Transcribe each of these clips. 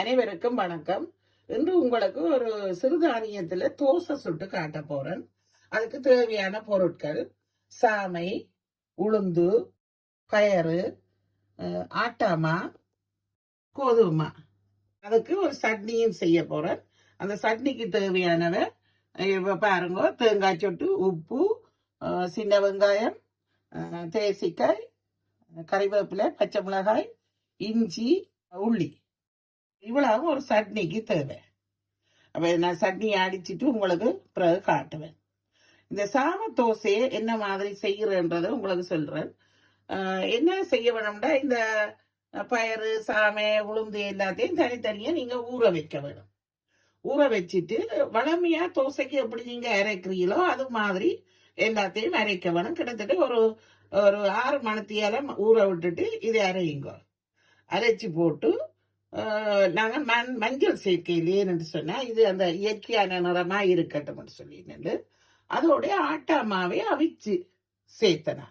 அனைவருக்கும் வணக்கம். இன்று உங்களுக்கு ஒரு சிறுதானியத்தில் தோசை சுட்டு காட்ட போறேன். அதுக்கு தேவையான பொருட்கள் சாமை உளுந்து பயறு ஆட்டாமா கோதுமா. அதுக்கு ஒரு சட்னியும் செய்ய போறேன். அந்த சட்னிக்கு தேவையானவை பாருங்க தேங்காய் சொட்டு உப்பு சின்ன வெங்காயம் தேசிக்காய் கறிவேப்பிலை பச்சை மிளகாய் இஞ்சி உள்ளி. இவ்வளவு ஒரு சட்னிக்கு தேவை. அப்ப நான் சட்னி அடிச்சிட்டு உங்களுக்கு பிறகு காட்டுவேன். இந்த சாம தோசையை என்ன மாதிரி செய்யறன்றதை உங்களுக்கு சொல்றேன். என்ன செய்ய வேணும்னா இந்த பயறு சாமை உளுந்து எல்லாத்தையும் தனித்தனியா நீங்க ஊற வைக்க வேணும். ஊற வச்சுட்டு வளமையா தோசைக்கு எப்படி நீங்க அரைக்கிறீங்களோ அது மாதிரி எல்லாத்தையும் அரைக்க வேணும். கிட்டத்தட்ட ஒரு ஒரு ஆறு மணித்தியால ஊற விட்டுட்டு இதை அரையுங்க. அரைச்சி போட்டு நாங்கள் மண் மஞ்சள் சேர்க்கையிலேன்னு சொன்னால் இது அந்த இயற்கையான நிறமாக இருக்கட்டும் சொல்லிட்டு அதோட ஆட்டா மாவை அவிச்சு சேர்த்தனா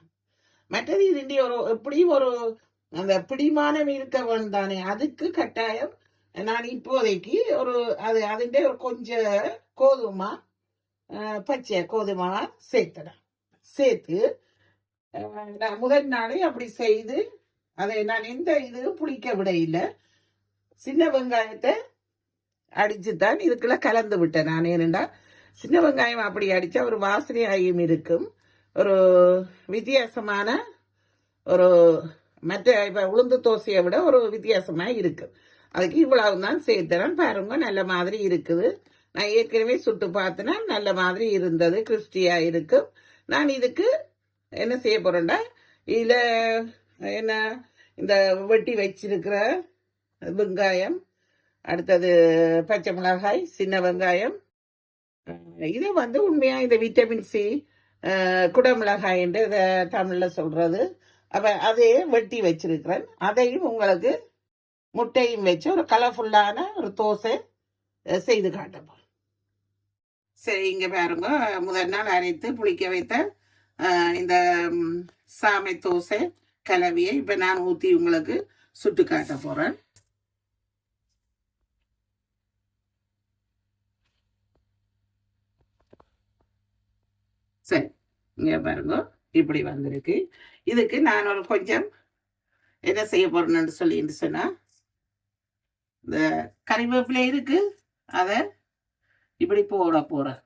மற்றது இது ஒரு எப்படியும் ஒரு அந்த பிடிமானம் இருக்க தானே அதுக்கு கட்டாயம் நான் இப்போதைக்கு ஒரு அது அதுண்டே ஒரு கொஞ்சம் கோதுமா பச்சை கோதுமா சேர்த்தனேன் சேர்த்து நான் முதல் நாளே அப்படி செய்து அதை நான் எந்த இதுவும் புளிக்க விட இல்லை. சின்ன வெங்காயத்தை அடித்து தான் இதுக்குள்ள கலந்து விட்டேன் நான். ஏனெண்டா சின்ன வெங்காயம் அப்படி அடித்தா ஒரு வாசனையாயும் இருக்கும். ஒரு வித்தியாசமான ஒரு மற்ற இப்போ உளுந்து தோசையை விட ஒரு வித்தியாசமாக இருக்குது அதுக்கு இவ்வளவு தான் சேர்த்துறேன். பாருங்க நல்ல மாதிரி இருக்குது. நான் ஏற்கனவே சுட்டு பார்த்தேன்னா நல்ல மாதிரி இருந்தது கிறிஸ்டியாக இருக்கும். நான் இதுக்கு என்ன செய்ய போகிறேன்டா இதில் என்ன இந்த வெட்டி வச்சிருக்கிற வெங்காயம் அடுத்தது பச்சை மிளகாய் சின்ன வெங்காயம். இது வந்து உண்மையாக இந்த விட்டமின் சி குடமிளகாய் என்று இதை தமிழில் சொல்கிறது அப்போ அதே வெட்டி வச்சிருக்கிறேன். அதையும் உங்களுக்கு முட்டையும் வச்சு ஒரு கலர்ஃபுல்லான ஒரு தோசை செய்து காட்டப்போம் சரி இங்கே பாருங்க. முதல் நாள் அரைத்து புளிக்க வைத்த இந்த சாமை தோசை கலவையை இப்போ நான் ஊற்றி உங்களுக்கு சுட்டு காட்ட போகிறேன் சரி இங்கே பாருங்க இப்படி வந்திருக்கு. இதுக்கு நான் ஒரு கொஞ்சம் என்ன செய்ய போறேன்னு சொல்லிட்டு சொன்னால் இந்த கறிவேப்பிலை இருக்கு அதை இப்படி போட போகிறேன்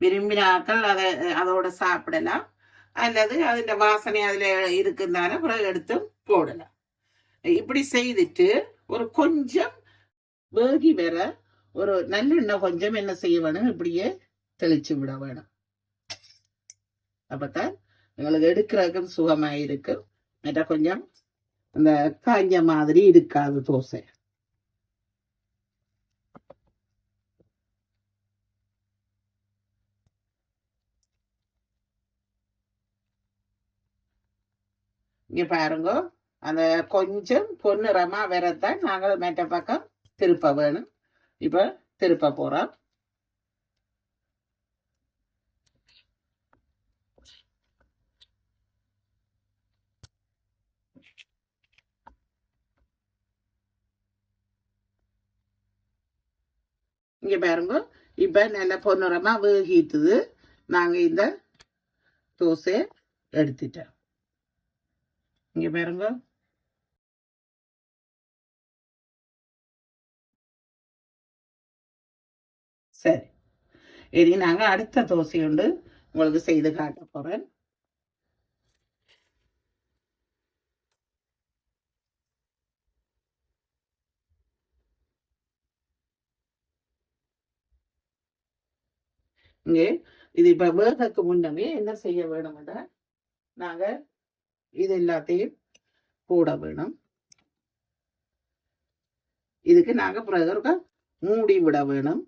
விரும்பினாக்கள் அதை அதோட சாப்பிடலாம். அல்லது அதில் வாசனை அதில் இருக்குந்தானே பிறகு எடுத்து போடலாம். இப்படி செய்துட்டு ஒரு கொஞ்சம் வேகி வர ஒரு நல்லெண்ணெய் கொஞ்சம் என்ன செய்ய வேணும்? இப்படியே தெளிச்சு விட வேணும். அப்பதான் எங்களுக்கு எடுக்கிறதுக்கும் சுகமாக இருக்கு மற்ற கொஞ்சம் அந்த காஞ்ச மாதிரி இருக்காது தோசை. இங்க பாருங்க அந்த கொஞ்சம் பொன்னிறமா வரத்தான் நாங்கள் மேட்ட பக்கம் திருப்ப வேணும். இப்ப திருப்ப போறோம். இங்க பாருங்க. இப்ப நல்ல பொன்னிறமா வேகிட்டுது. நாங்க இந்த தோசை எடுத்துட்டோம். இங்க பாருங்க. சரி. இனி நாங்க அடுத்த தோசை உண்டு உங்களுக்கு செய்து காட்ட போறேன். இங்கே இது இப்ப வேகக்கு முன்னமே என்ன செய்ய வேணும்னா நாங்க இது எல்லாத்தையும் போட வேணும் இதுக்கு நாங்க பிறகு மூடி விட வேணும்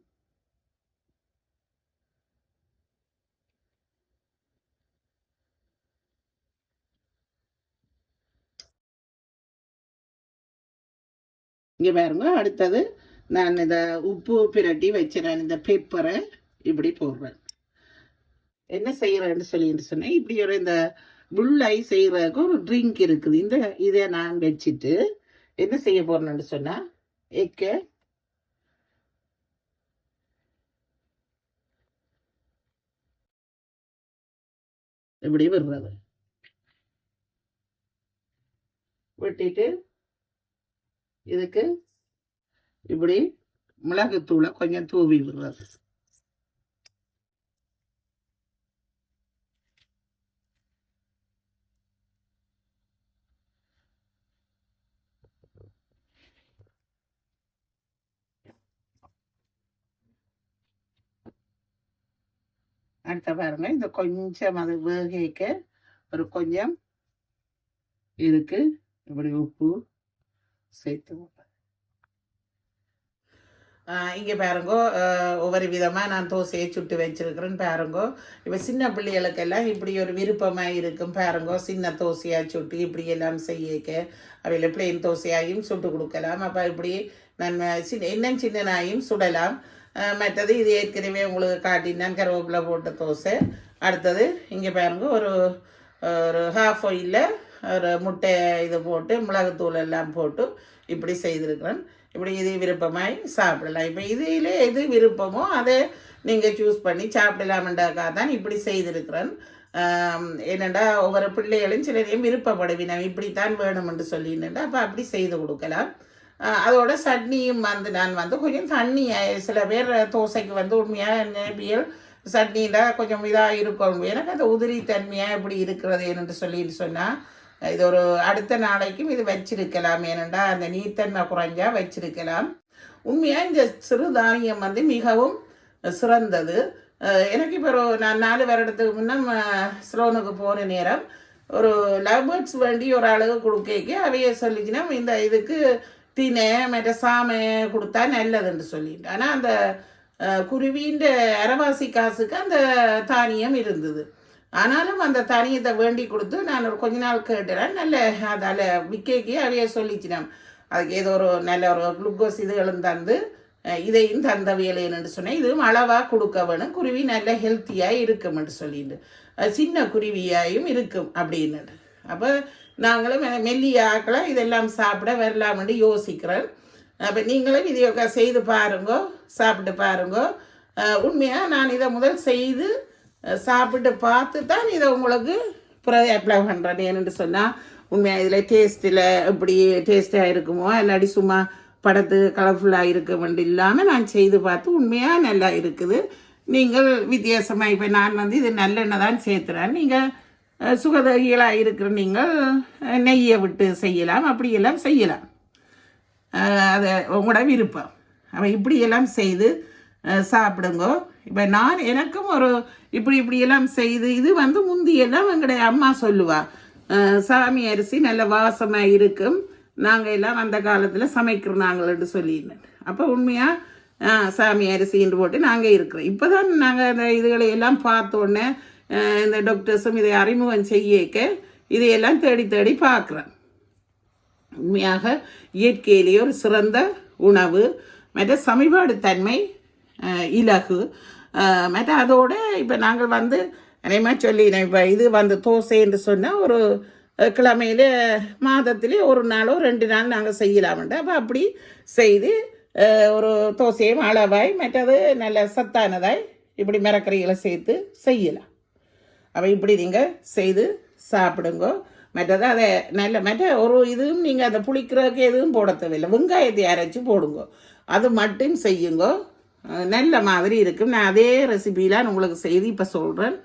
இங்க பாருங்க அடுத்தது நான் இந்த உப்பு பிரட்டி வச்சிருக்கேன் இந்த பேப்பரை இப்படி போடுறேன் என்ன செய்யறேன்னு சொல்லிட்டு சொன்னேன். இப்படி ஒரு இந்த புல்லை செய்யறதுக்கு ஒரு ட்ரிங்க் இருக்குது. இந்த இதை நான் வச்சுட்டு என்ன செய்ய போறேன்னு சொன்னா ஏக்க இப்படி விடுறது. வெட்டிட்டு இதுக்கு இப்படி மிளகுத்தூளை கொஞ்சம் தூவி விடுறது. அடுத்த பாருங்க. இந்த கொஞ்சம் அது வேகிக்க ஒரு கொஞ்சம் இதுக்கு இப்படி உப்பு சேர்த்து இங்கே ஆஹ் இங்க பாருங்கோ ஒவ்வொரு விதமா நான் தோசையை சுட்டு வச்சிருக்கிறேன் பாருங்கோ. இப்ப சின்ன பிள்ளைகளுக்கெல்லாம் இப்படி ஒரு விருப்பமா இருக்கும் பாருங்கோ. சின்ன தோசையா சுட்டு இப்படி எல்லாம் செய்யக்க. அவையில் பிளெயின் தோசையாயும் சுட்டு கொடுக்கலாம். அப்ப இப்படி நான் சின்ன இன்னும் சின்னனாயும் சுடலாம். மற்றது இது ஏற்கனவே உங்களுக்கு காட்டினான் கருவேப்பிலை போட்ட தோசை. அடுத்தது இங்கே பாருங்க ஒரு ஒரு ஹாஃப் ஆயிலில் ஒரு முட்டை இது போட்டு மிளகுத்தூள் எல்லாம் போட்டு இப்படி செய்திருக்கிறேன். இப்படி இது விருப்பமாய் சாப்பிடலாம். இப்போ இதில் எது விருப்பமோ அதை நீங்கள் சூஸ் பண்ணி சாப்பிடலாமண்டாக்கா தான் இப்படி செய்திருக்கிறேன். என்னென்னா என்னடா ஒவ்வொரு பிள்ளைகளும் சிலரையும் விருப்பப்படுவினா இப்படித்தான் வேணும்னு சொல்லினுண்டா அப்போ அப்படி செய்து கொடுக்கலாம். அதோட சட்னியும் வந்து நான் வந்து கொஞ்சம் தண்ணி சில பேர் தோசைக்கு வந்து உண்மையாக நேபியல் சட்னியில் கொஞ்சம் இதாக இருக்கும் எனக்கு அந்த உதிரி தன்மையாக இப்படி இருக்கிறது என்று சொல்லி சொன்னால் இது ஒரு அடுத்த நாளைக்கும் இது வச்சிருக்கலாம் ஏனெண்டா அந்த நீர்த்தன்மை குறைஞ்சா வச்சிருக்கலாம் உண்மையாக இந்த சிறுதானியம் வந்து மிகவும் சிறந்தது எனக்கு இப்போ ஒரு நான் நாலு வருடத்துக்கு முன்னே ஸ்லோனுக்கு போன நேரம் ஒரு லவ் பேர்ட்ஸ் வேண்டி ஒரு அழகு கொடுக்க அவைய சொல்லிச்சுன்னா இந்த இதுக்கு தினை மற்ற சாமை கொடுத்தா நல்லதுன்னு சொல்லிட்டு. ஆனால் அந்த குருவின்ற அரைவாசி காசுக்கு அந்த தானியம் இருந்தது. ஆனாலும் அந்த தானியத்தை வேண்டி கொடுத்து நான் ஒரு கொஞ்ச நாள் கேட்டுறேன் நல்ல அதால் விக்கேக்கே அவைய சொல்லிச்சினேன் அதுக்கு ஏதோ ஒரு நல்ல ஒரு குளுக்கோஸ் இதுகளும் தந்து இதையும் தந்த வேலைன்னு சொன்னேன். இதுவும் அளவாக கொடுக்க வேணும். குருவி நல்ல ஹெல்த்தியாக இருக்கும்னு சொல்லிட்டு. சின்ன குருவியாயும் இருக்கும் அப்படின்னு அப்போ நாங்களும் மெ- மெல்லிய ஆக்களை இதெல்லாம் சாப்பிட வரலாம்னு யோசிக்கிறோம். அப்போ நீங்களும் இதை ஒருக்கா செய்து பாருங்க சாப்பிட்டு பாருங்க. உண்மையாக நான் இதை முதல் செய்து சாப்பிட்டு பார்த்து தான் இதை உங்களுக்கு பிறகு அப்ளை பண்ணுறேன் ஏன்னு சொன்னால் உண்மையாக இதில் டேஸ்ட்டில் எப்படி டேஸ்ட்டாக இருக்குமோ இல்லாட்டி சும்மா படத்து கலர்ஃபுல்லாக இருக்க வேண்டி இல்லாமல் நான் செய்து பார்த்து உண்மையாக நல்லா இருக்குது. நீங்கள் வித்தியாசமாக இப்போ நான் வந்து இது நல்லெண்ணெய் தான் சேர்த்துறேன். நீங்கள் சுகதகிகளாக இருக்கிற நீங்கள் நெய்யை விட்டு செய்யலாம் அப்படியெல்லாம் செய்யலாம். அதை அது உங்களோட விருப்பம். அவன் இப்படியெல்லாம் செய்து சாப்பிடுங்க. இப்போ நான் எனக்கும் ஒரு இப்படி இப்படியெல்லாம் செய்து இது வந்து முந்தியெல்லாம் எங்களுடைய அம்மா சொல்லுவா. சாமி அரிசி நல்ல வாசமாக இருக்கும். நாங்கள் எல்லாம் அந்த காலத்தில் சமைக்கிறோம் நாங்கள்னு சொல்லியிருந்தேன் அப்போ உண்மையாக சாமி அரிசின்னு போட்டு நாங்கள் இருக்கிறோம். இப்போ தான் நாங்கள் அந்த இதுகளை எல்லாம் பார்த்தோன்னே இந்த டாக்டர்ஸும் இதை அறிமுகம் செய்யக்க இதையெல்லாம் தேடி தேடி பார்க்குறேன். உண்மையாக இயற்கையிலேயே ஒரு சிறந்த உணவு மற்ற சமீபாடு தன்மை இலகு மற்ற அதோட இப்போ நாங்கள் வந்து அதேமாதிரி சொல்லினேன் இப்போ இது வந்து தோசை என்று சொன்னால் ஒரு கிழமையில மாதத்திலே ஒரு நாளோ ரெண்டு நாள் நாங்கள் செய்யலாம்ட்டு அப்போ அப்படி செய்து ஒரு தோசையும் அளவாய் மற்றது நல்ல சத்தானதாய் இப்படி மிரக்கறிகளை சேர்த்து செய்யலாம். அப்போ இப்படி நீங்கள் செய்து சாப்பிடுங்க. மற்றது அதை நல்ல மற்ற ஒரு இதுவும் நீங்கள் அதை புளிக்கிறதுக்கு எதுவும் போட தேவையில்லை. வெங்காயத்தை அரைச்சி போடுங்க. அது மட்டும் செய்யுங்க. நல்ல மாதிரி இருக்கும். நான் அதே ரெசிபிலாம் உங்களுக்கு செய்து இப்போ சொல்கிறேன்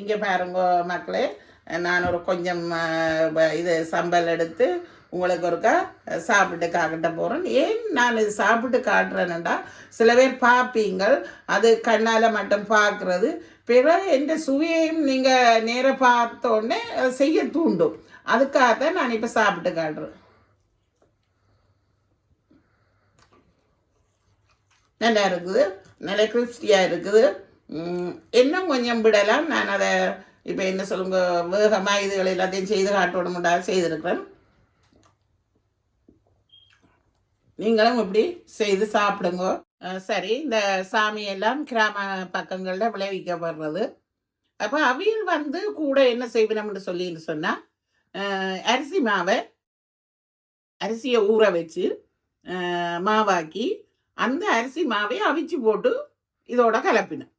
இங்கே பாருங்க மக்களே. நான் ஒரு கொஞ்சம் இது சம்பல் எடுத்து உங்களுக்கு ஒருக்கா சாப்பிட்டு காக்கிட்ட போகிறேன் ஏன் நான் இது சாப்பிட்டு காட்டுறேன்டா சில பேர் பார்ப்பீங்கள் அது கண்ணால் மட்டும் பார்க்குறது. பிற எந்த சுவையையும் நீங்கள் நேராக பார்த்தோடனே செய்ய தூண்டும். அதுக்காகத்தான் நான் இப்போ சாப்பிட்டு காட்டுறேன். நல்லா இருக்குது. நல்ல கிறிஸ்டியாக இருக்குது. இன்னும் கொஞ்சம் விடலாம். நான் அதை இப்போ என்ன சொல்லுங்க வேகமாக இதுகள் எல்லாத்தையும் செய்து காட்டோட செய்திருக்கிறேன். நீங்களும் இப்படி செய்து சாப்பிடுங்க. சரி இந்த சாமியெல்லாம் கிராம பக்கங்களில் விளைவிக்கப்படுறது. அப்போ அவியல் வந்து கூட என்ன செய்வினம்னு சொல்லின்னு சொன்னால் அரிசி மாவை அரிசியை ஊற வச்சு மாவாக்கி அந்த அரிசி மாவை அவிச்சு போட்டு இதோட கலப்பினேன்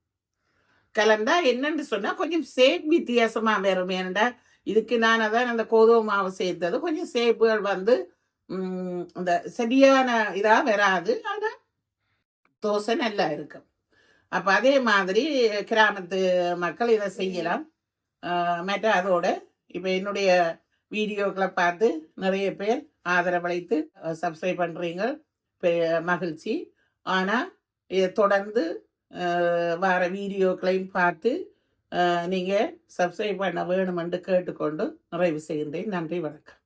கலந்தா என்னன்னு சொன்னால் கொஞ்சம் சேப் வித்தியாசமாக வரும் ஏன்டா இதுக்கு நான் தான் அந்த கோதுமை மாவு சேர்த்தது கொஞ்சம் சேப்புகள் வந்து இந்த சரியான இதாக வராது. ஆனால் தோசை நல்லா இருக்கும். அப்போ அதே மாதிரி கிராமத்து மக்கள் இதை செய்யலாம். மற்ற அதோட இப்போ என்னுடைய வீடியோக்களை பார்த்து நிறைய பேர் ஆதரவளித்து சப்ஸ்கிரைப் பண்ணுறீங்க மகிழ்ச்சி. ஆனால் இதை தொடர்ந்து வர வீடியோக்களையும் பார்த்து நீங்கள் சப்ஸ்கிரைப் பண்ண வேணுமென்று கேட்டுக்கொண்டு நிறைவு செய்கின்றேன். நன்றி வணக்கம்.